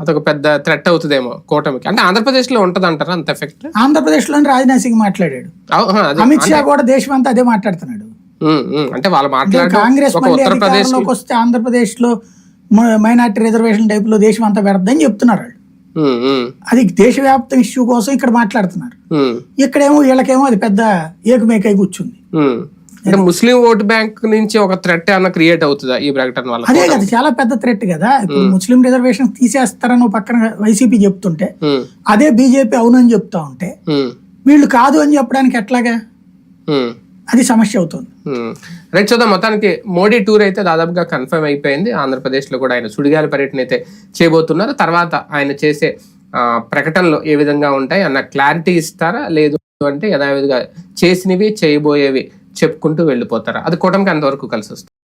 అదొక పెద్ద థ్రెట్ అవుతుందేమో కూటమికి. అంటే ఆంధ్రప్రదేశ్లో ఉంటది అంటారా అంత ఎఫెక్ట్ ఆంధ్రప్రదేశ్లోని రాజ్నాథ్ సింగ్ మాట్లాడాడు అమిత్ షా కూడా దేశం అంతా అదే మాట్లాడుతున్నాడు. అంటే వాళ్ళు మాట్లాడే కాంగ్రెస్ ఉత్తరప్రదేశ్ వస్తే ఆంధ్రప్రదేశ్లో మైనార్టీ రిజర్వేషన్ టైప్లో దేశం అంతా పెడద్దని చెప్తున్నారు వాళ్ళు. అది దేశవ్యాప్త ఇష్యూ కోసం ఇక్కడ మాట్లాడుతున్నారు. ఇక్కడేమో వీళ్ళకేమో అది పెద్ద ఏకమేకై కూర్చుంది. అంటే ముస్లిం ఓట్ బ్యాంక్ నుంచి ఒక థ్రెట్ ఏమన్నా క్రియేట్ అవుతుందా ఈ ప్రకటన వల్ల? అదే కదా చాలా పెద్ద థ్రెట్ కదా. ఇప్పుడు ముస్లిం రిజర్వేషన్ తీసేస్తారని పక్కన వైసీపీ చెప్తుంటే ఉమ్, అదే బీజేపీ అవునని చెప్తా ఉంటే ఉమ్, వీళ్ళు కాదు అని చెప్పడానికి ఎట్లాగా. అది సమస్య అవుతుంది. రైట్ చూద్దాం. మొత్తానికి మోడీ టూర్ అయితే దాదాపుగా కన్ఫర్మ్ అయిపోయింది. ఆంధ్రప్రదేశ్లో కూడా ఆయన సుడిగాలి పర్యటన అయితే చేయబోతున్నారు. తర్వాత ఆయన చేసే ప్రకటనలు ఏ విధంగా ఉంటాయి అన్న క్లారిటీ ఇస్తారా? లేదు అంటే యథావిధిగా చేసినవి చేయబోయేవి చెప్పుకుంటూ వెళ్ళిపోతారా. అది కూటమికి అంతవరకు కలిసి వస్తుంది